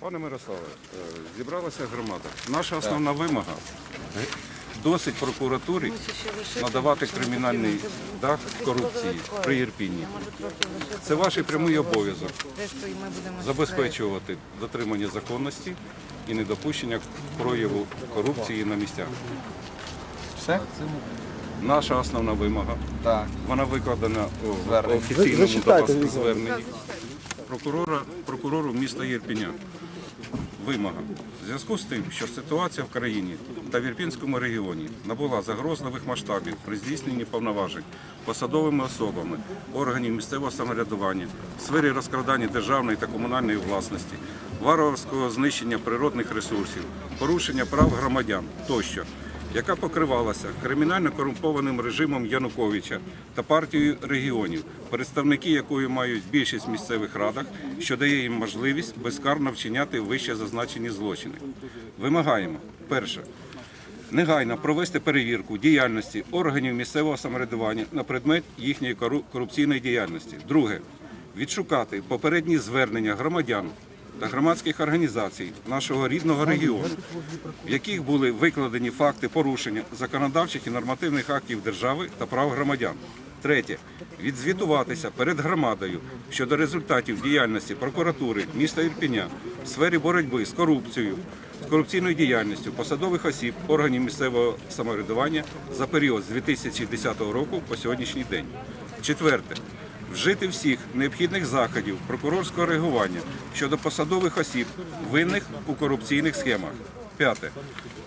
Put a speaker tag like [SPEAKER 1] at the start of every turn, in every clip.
[SPEAKER 1] Пане Мирославе, е, зібралася громада. Наша основна вимога досить прокуратурі надавати кримінальний дах корупції при Ірпіні. Це ваш прямий обов'язок забезпечувати дотримання законності і недопущення прояву корупції на місцях.
[SPEAKER 2] Все?
[SPEAKER 1] Наша основна вимога.
[SPEAKER 2] Так.
[SPEAKER 1] Вона викладена у
[SPEAKER 2] Звернення.
[SPEAKER 1] офіційному до вас зверненні прокурора, прокурору міста Єрпіня. Вимога. В зв'язку з тим, що ситуація в країні та в Ірпінському регіоні набула загрозливих масштабів при здійсненні повноважень посадовими особами органів місцевого самоврядування в сфері розкрадання державної та комунальної власності, варварського знищення природних ресурсів, порушення прав громадян тощо, яка покривалася кримінально корумпованим режимом Януковича та партією регіонів, представники якої мають більшість в місцевих радах, що дає їм можливість безкарно вчиняти вище зазначені злочини. Вимагаємо перше. Негайно провести перевірку діяльності органів місцевого самоврядування на предмет їхньої корупційної діяльності. Друге відшукати попередні звернення громадян та громадських організацій нашого рідного регіону, в яких були викладені факти порушення законодавчих і нормативних актів держави та прав громадян. Третє відзвітуватися перед громадою щодо результатів діяльності прокуратури міста Ірпіня в сфері боротьби з корупцією, з корупційною діяльністю посадових осіб органів місцевого самоврядування за період з 2010 року по сьогоднішній день. Четверте вжити всіх необхідних заходів прокурорського реагування щодо посадових осіб, винних у корупційних схемах. П'яте.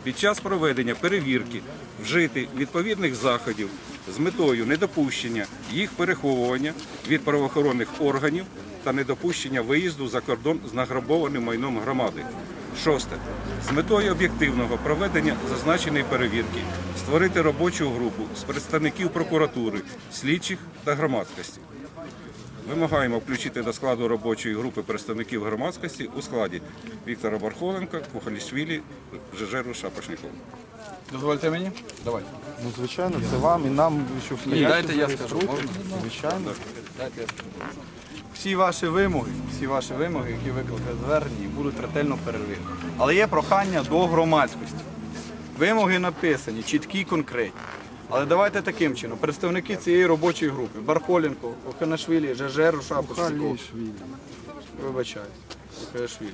[SPEAKER 1] Під час проведення перевірки вжити відповідних заходів з метою недопущення їх переховування від правоохоронних органів та недопущення виїзду за кордон з награбованим майном громади. Шосте. З метою об'єктивного проведення зазначеної перевірки створити робочу групу з представників прокуратури, слідчих та громадськості. Вимагаємо включити до складу робочої групи представників громадськості у складі Віктора Бархоленка, Кухалішвілі, Жежеру Шапошнікова.
[SPEAKER 2] Дозвольте мені? Давайте.
[SPEAKER 3] Ну, звичайно, це вам і нам, що
[SPEAKER 2] Ні, дайте я скажу. Можна?
[SPEAKER 3] Звичайно.
[SPEAKER 2] Дайте я скажу. Всі ваші вимоги, всі ваші вимоги, які викликали звернені, будуть ретельно перевірені. Але є прохання до громадськості. Вимоги написані, чіткі, конкретні. Але давайте таким чином. Представники цієї робочої групи Бархоленко, Оханашвілі, Шапошников.
[SPEAKER 3] Халішвілі.
[SPEAKER 2] Вибачаю. Оханашвілі.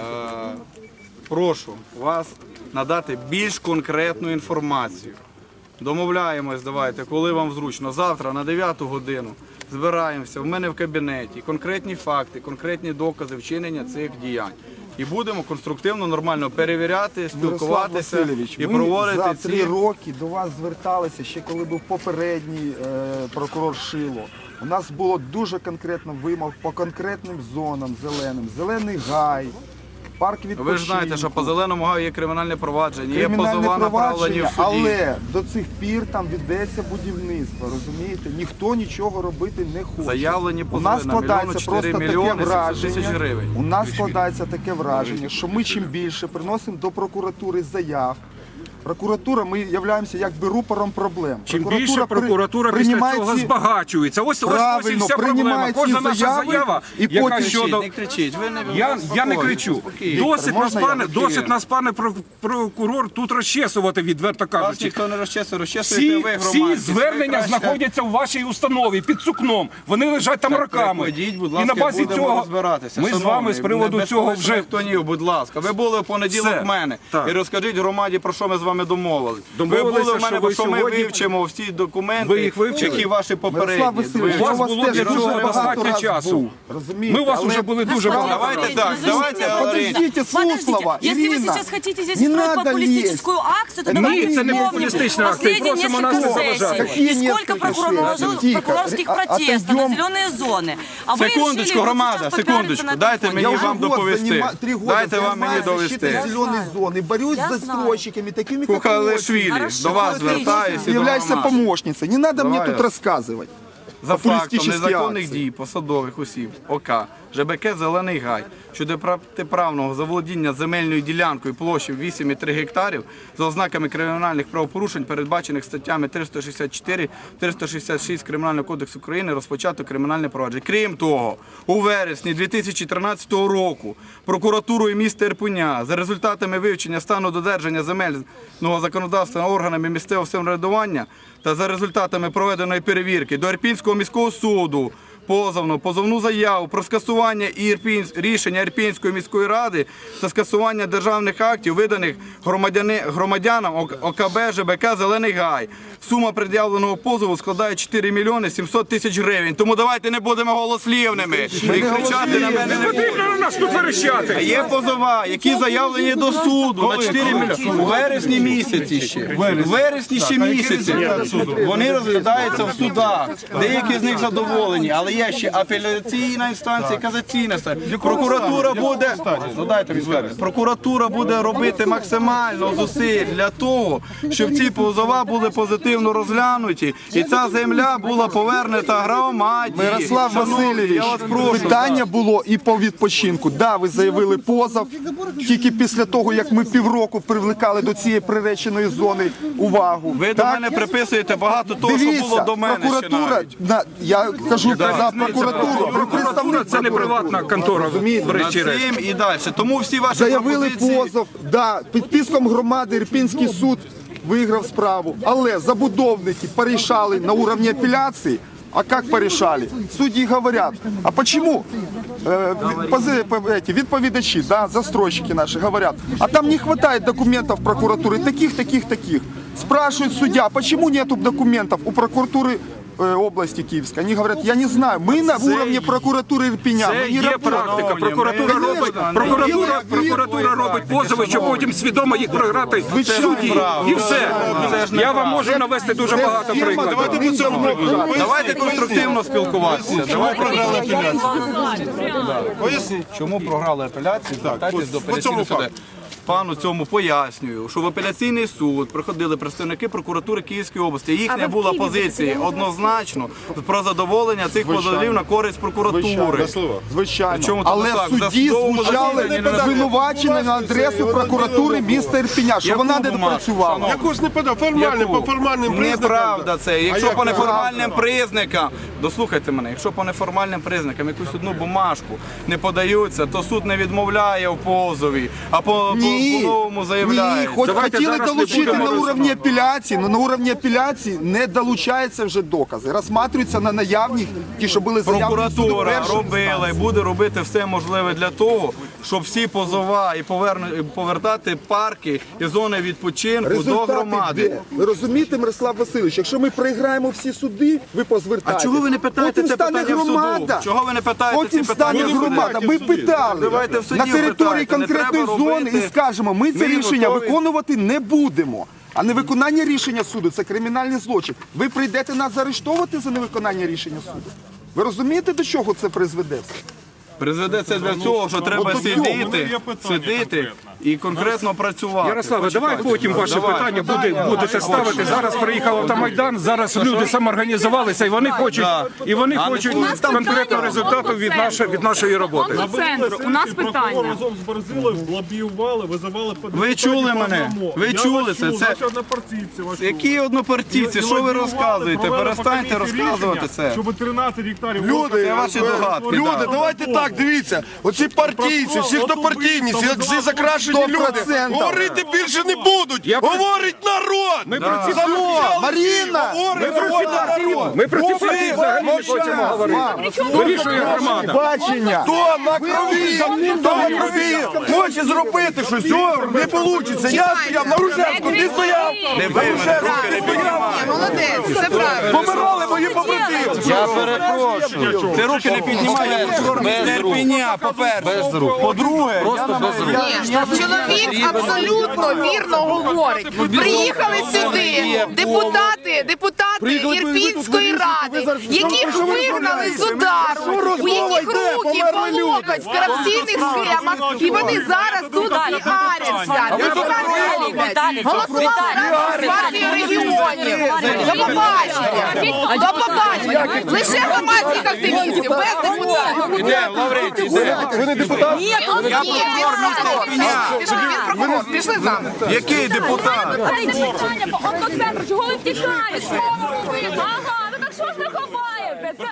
[SPEAKER 2] Е, прошу вас надати більш конкретну інформацію. Домовляємось, давайте, коли вам зручно. Завтра на 9 годину збираємося в мене в кабінеті. Конкретні факти, конкретні докази вчинення цих діянь. І будемо конструктивно, нормально перевіряти, спілкуватися
[SPEAKER 3] Васильович,
[SPEAKER 2] і
[SPEAKER 3] ми
[SPEAKER 2] проводити
[SPEAKER 3] за
[SPEAKER 2] ці
[SPEAKER 3] роки до вас зверталися, ще коли був попередній е, прокурор Шило. У нас було дуже конкретно вимог по конкретним зонам зеленим. Зелений гай, парк відпочинку.
[SPEAKER 2] Ви ж знаєте, що по зеленому гаю є кримінальне провадження, є позова направлені в суді.
[SPEAKER 3] але до цих пір там ведеться будівництво, розумієте? Ніхто нічого робити не хоче.
[SPEAKER 2] Заявлені
[SPEAKER 3] У
[SPEAKER 2] позови
[SPEAKER 3] нас
[SPEAKER 2] на
[SPEAKER 3] складається
[SPEAKER 2] 4
[SPEAKER 3] просто
[SPEAKER 2] мільйони
[SPEAKER 3] таке
[SPEAKER 2] мільйони 700
[SPEAKER 3] враження.
[SPEAKER 2] тисяч гривень.
[SPEAKER 3] У нас складається таке враження, що ми чим більше приносимо до прокуратури заяв. Прокуратура, ми являємося якби рупором проблем.
[SPEAKER 4] Чим більше
[SPEAKER 3] при-
[SPEAKER 4] прокуратура після цього
[SPEAKER 3] ці-
[SPEAKER 4] збагачується. Ось ось і вся проблема. Кожна наша
[SPEAKER 3] заяви
[SPEAKER 4] заява,
[SPEAKER 3] і
[SPEAKER 4] яка
[SPEAKER 3] потім
[SPEAKER 4] щодо
[SPEAKER 2] не кричіть, ви не
[SPEAKER 4] я, я не кричу. Досить нас, пане, досить нас, пане прокурор, тут розчесувати, відверто
[SPEAKER 2] Вас
[SPEAKER 4] кажучи.
[SPEAKER 2] ніхто не розчесує, розчесуєте ви
[SPEAKER 4] всі звернення
[SPEAKER 2] краще-
[SPEAKER 4] знаходяться у вашій установі під сукном. Вони лежать там
[SPEAKER 2] Так,
[SPEAKER 4] роками.
[SPEAKER 2] приходіть, будь
[SPEAKER 4] і на базі цього
[SPEAKER 2] розбиратися.
[SPEAKER 4] ми з вами з приводу цього вже
[SPEAKER 2] хтонів, будь ласка. Ви були в понеділок в мене. І розкажіть громаді, про що ми з вами домовились.
[SPEAKER 4] Домовилися,
[SPEAKER 2] ви були в мене,
[SPEAKER 4] що
[SPEAKER 2] про
[SPEAKER 4] ви
[SPEAKER 2] що ми
[SPEAKER 4] сьогодні-
[SPEAKER 2] вивчимо всі документи,
[SPEAKER 4] Ви їх вивчили?
[SPEAKER 2] які ваші
[SPEAKER 3] Мирослав
[SPEAKER 2] попередні.
[SPEAKER 3] Васильович,
[SPEAKER 4] У вас
[SPEAKER 3] я
[SPEAKER 4] було
[SPEAKER 3] теж
[SPEAKER 4] для
[SPEAKER 3] дуже
[SPEAKER 4] цього
[SPEAKER 3] багато
[SPEAKER 4] достатньо
[SPEAKER 3] раз
[SPEAKER 4] часу.
[SPEAKER 3] був, розумієте?
[SPEAKER 4] Ми у вас
[SPEAKER 3] Але
[SPEAKER 4] вже були дуже багато.
[SPEAKER 2] Давайте
[SPEAKER 4] разів.
[SPEAKER 2] так, давайте,
[SPEAKER 3] Подождите,
[SPEAKER 5] Подождите,
[SPEAKER 3] слова,
[SPEAKER 5] если вы
[SPEAKER 3] Ирина,
[SPEAKER 5] сейчас хотите здесь
[SPEAKER 3] не
[SPEAKER 5] устроить
[SPEAKER 3] надо
[SPEAKER 5] популистическую акцию, то
[SPEAKER 3] Нет,
[SPEAKER 5] давайте
[SPEAKER 4] это не
[SPEAKER 5] вспомним
[SPEAKER 4] популистичная акция,
[SPEAKER 5] последние
[SPEAKER 4] просимо
[SPEAKER 5] несколько
[SPEAKER 4] нас не заважать.
[SPEAKER 5] сессий.
[SPEAKER 3] Какие
[SPEAKER 5] И сколько
[SPEAKER 3] несколько
[SPEAKER 5] прокурор
[SPEAKER 3] сессий?
[SPEAKER 5] наложил
[SPEAKER 3] Тихо,
[SPEAKER 5] прокурорских
[SPEAKER 3] а-
[SPEAKER 5] протестов на
[SPEAKER 3] отойдем.
[SPEAKER 5] зеленые зоны. А вы
[SPEAKER 2] Секундочку,
[SPEAKER 5] решили вот
[SPEAKER 2] громада,
[SPEAKER 5] сейчас подпиариться
[SPEAKER 2] секундочку,
[SPEAKER 5] на
[SPEAKER 2] дайте
[SPEAKER 5] этом
[SPEAKER 2] мені
[SPEAKER 5] фоне.
[SPEAKER 3] Я
[SPEAKER 2] вам
[SPEAKER 3] уже год
[SPEAKER 2] доповісти.
[SPEAKER 3] занима- три года
[SPEAKER 2] Дайте вам мені
[SPEAKER 3] занимаюсь
[SPEAKER 2] довести.
[SPEAKER 3] защитой зеленой зоны, борюсь
[SPEAKER 5] Я
[SPEAKER 3] с
[SPEAKER 5] знаю.
[SPEAKER 3] застройщиками, такими как
[SPEAKER 2] Кухалешвілі, до вас звертаюся. громади.
[SPEAKER 3] помощницей. Не надо мне тут
[SPEAKER 2] я-
[SPEAKER 3] рассказывать.
[SPEAKER 2] За фактом
[SPEAKER 3] Популістичні
[SPEAKER 2] незаконних
[SPEAKER 3] акції.
[SPEAKER 2] дій посадових осіб ОК ЖБК Зелений Гай щодо протиправного заволодіння земельною ділянкою площею 8,3 гектарів за ознаками кримінальних правопорушень, передбачених статтями 364 366 Кримінального кодексу України, розпочато кримінальне провадження. Крім того, у вересні 2013 року прокуратурою міста Ірпеня за результатами вивчення стану додержання земельного законодавства органами місцевого самоврядування та за результатами проведеної перевірки до Ірпінського міського суду позовну позовну заяву про скасування рішення Ірпінської міської ради та скасування державних актів, виданих громадянам ОК- ОКБ ЖБК Зелений Гай. Сума пред'явленого позову складає 4 мільйони 700 тисяч гривень. Тому давайте не будемо голослівними і кричати на мене не
[SPEAKER 4] Потрібно на нас тут
[SPEAKER 2] а
[SPEAKER 4] верещати.
[SPEAKER 2] є позова, які заявлені до суду на 4 мільйони. У вересні місяці ще. У вересні ще місяці. Вони розглядаються в судах. Деякі з них задоволені, але є ще апеляційна інстанція, казаційна інстанція. Прокуратура буде ну дайте мені сказати. Прокуратура буде робити максимально зусиль для того, щоб ці позова були позитивно розглянуті, і ця земля була повернута громаді.
[SPEAKER 3] Мирослав
[SPEAKER 2] Шановні,
[SPEAKER 3] Васильович,
[SPEAKER 2] я вас прошу.
[SPEAKER 3] питання було і по відпочинку. Да, ви заявили позов. Тільки після того, як ми півроку привлекали до цієї приреченої зони увагу.
[SPEAKER 2] Ви до
[SPEAKER 3] Так?
[SPEAKER 2] мене приписуєте багато того, що було до мене. ще
[SPEAKER 3] прокуратура,
[SPEAKER 2] навіть.
[SPEAKER 3] на, я кажу за прокуратуру. Ви
[SPEAKER 4] Прокуратура
[SPEAKER 3] представник
[SPEAKER 4] це не
[SPEAKER 3] прокуратури.
[SPEAKER 4] приватна контора,
[SPEAKER 2] Над
[SPEAKER 4] врешті-решт.
[SPEAKER 2] цим і далі. Тому всі ваші
[SPEAKER 3] Заявили
[SPEAKER 2] пропозиції...
[SPEAKER 3] позов, да, під тиском громади Ірпінський суд виграв справу. Але забудовники порішали на уровні апеляції. А как порешали? Судьи говорят, а почему э, пози- по- эти відповідачі, да, застройщики наши говорят, а там не хватает документов прокуратуры, таких, таких, таких. Спрашивает судья, почему нету документов у прокуратуры э, области Киевской? Они говорят, я не знаю, мы на уровне прокуратуры Ирпеня,
[SPEAKER 4] Це
[SPEAKER 3] мы не
[SPEAKER 4] є
[SPEAKER 3] работаем.
[SPEAKER 4] практика. Прокуратура
[SPEAKER 2] Ми-
[SPEAKER 4] робить,
[SPEAKER 2] Ми-
[SPEAKER 4] прокуратура,
[SPEAKER 3] Ми-
[SPEAKER 4] прокуратура робить позови, щоб потім свідомо їх програти в
[SPEAKER 3] що?
[SPEAKER 4] суді. І все.
[SPEAKER 2] Це ж
[SPEAKER 4] Я вам
[SPEAKER 2] неправда.
[SPEAKER 4] можу навести дуже багато
[SPEAKER 3] Фірма,
[SPEAKER 4] прикладів.
[SPEAKER 3] давайте
[SPEAKER 2] Давайте конструктивно спілкуватися. Давайте програли апеляцію. Чому програли апеляцію? Звертайтесь до апеляційного суду. Пану цьому пояснюю, що в апеляційний суд приходили представники прокуратури Київської області. Їхня була позиція однозначно про задоволення цих позовів на користь прокуратури.
[SPEAKER 3] Звичайно, але
[SPEAKER 2] судовому
[SPEAKER 3] звучали звинувачення на адресу прокуратури міста Ірпіня, що вона не допрацювала.
[SPEAKER 6] Якось не подав, формально, по формальним признакам.
[SPEAKER 2] Неправда. це. Якщо по неформальним признакам, дослухайте мене, якщо по неформальним признакам якусь одну бумажку не подаються, то суд не відмовляє в позові, а по,
[SPEAKER 3] Ні,
[SPEAKER 2] по новому
[SPEAKER 3] ні, хоч
[SPEAKER 4] Давайте
[SPEAKER 3] хотіли
[SPEAKER 4] зараз не
[SPEAKER 3] долучити
[SPEAKER 4] будемо
[SPEAKER 3] на уровні апеляції, але на уровні апеляції не долучаються вже докази. Розсматриваються на наявні, ті, що були заявлені в суду
[SPEAKER 2] Прокуратура
[SPEAKER 3] першої
[SPEAKER 2] робила і
[SPEAKER 3] інстанції.
[SPEAKER 2] буде робити все можливе для того, щоб всі позова і поверну- повертати парки і зони відпочинку до громади.
[SPEAKER 3] де? Ви розумієте, Мирослав Васильович, якщо ми проіграємо всі суди, ви
[SPEAKER 2] А
[SPEAKER 3] позвертаєте.
[SPEAKER 2] чого ви не питаєте
[SPEAKER 3] Потім
[SPEAKER 2] це
[SPEAKER 3] стане
[SPEAKER 2] питання в
[SPEAKER 3] громада.
[SPEAKER 2] суду? Чого ви не питаєте
[SPEAKER 3] Потім
[SPEAKER 2] ці питання?
[SPEAKER 3] стане
[SPEAKER 2] в суді?
[SPEAKER 3] громада. Ми питали
[SPEAKER 2] Давайте в суді
[SPEAKER 3] на території
[SPEAKER 2] питайте, не
[SPEAKER 3] конкретної
[SPEAKER 2] треба
[SPEAKER 3] зони
[SPEAKER 2] робити.
[SPEAKER 3] і скажемо, ми це
[SPEAKER 2] Ми
[SPEAKER 3] рішення
[SPEAKER 2] готові.
[SPEAKER 3] виконувати не будемо. А невиконання рішення суду це кримінальний злочин. Ви прийдете нас заарештовувати за невиконання рішення суду. Ви розумієте, до чого це призведе? все?
[SPEAKER 2] Призведе це для цього, що треба сидіти, сидіти і конкретно працювати.
[SPEAKER 4] Ярославе, давай потім ваше
[SPEAKER 2] Давай.
[SPEAKER 4] питання буде, будете ставити. Зараз приїхав автомайдан, зараз люди самоорганізувалися і вони хочуть, і вони хочуть конкретного результату від нашої від нашої роботи.
[SPEAKER 7] У нас питання.
[SPEAKER 6] Разом з Борзилою лобіювали, визивали
[SPEAKER 2] Ви чули мене? Ви чули це? Це-
[SPEAKER 6] однопартійці вас
[SPEAKER 2] Які однопартійці? Що ви розказуєте? Перестаньте розказувати це.
[SPEAKER 6] Щоб 13 гектарів...
[SPEAKER 8] Люди,
[SPEAKER 2] Це ваші догадки.
[SPEAKER 8] люди, давайте так, дивіться. Оці партійці, всі, хто партійні, всі, всі закрашені
[SPEAKER 3] Сто
[SPEAKER 8] люди, говорити більше не будуть.
[SPEAKER 4] Я-
[SPEAKER 8] Говорить народ.
[SPEAKER 4] Ми про ці-
[SPEAKER 3] Маріна!
[SPEAKER 8] всі, говорить народ.
[SPEAKER 4] Ми про ці партії взагалі не хочемо говорити. Вирішує громада.
[SPEAKER 3] Бачення.
[SPEAKER 8] Хто на крові, хто на крові хоче зробити щось, цього не вийде. Я стояв на Ружевську, ти стояв.
[SPEAKER 2] Не ви мене руки не піднімайте.
[SPEAKER 9] Молодець, це правильно.
[SPEAKER 8] Помирали мої побратими.
[SPEAKER 2] Я перепрошую. Ти руки не піднімай, я терпіння, по-перше. По-друге, просто без
[SPEAKER 9] рук. чоловік абсолютно вірно говорить. Приїхали сюди депутати, депутати Ірпінської ради, яких вигнали з удару, у яких руки по локоть в корупційних схемах, і вони зараз тут роблять.
[SPEAKER 5] далі,
[SPEAKER 9] Голосували разом з партією регіонів. До побачення. До побачення. Лише громадські
[SPEAKER 3] громадських активістів, без депутатів.
[SPEAKER 2] Іде, Лаврентій, іде.
[SPEAKER 8] Ви не депутат?
[SPEAKER 9] Ні,
[SPEAKER 3] Пішли, з нами.
[SPEAKER 2] Який депутат?
[SPEAKER 5] Чого ви втікаєте? Ага, ви так що ж не ховаєте? Це-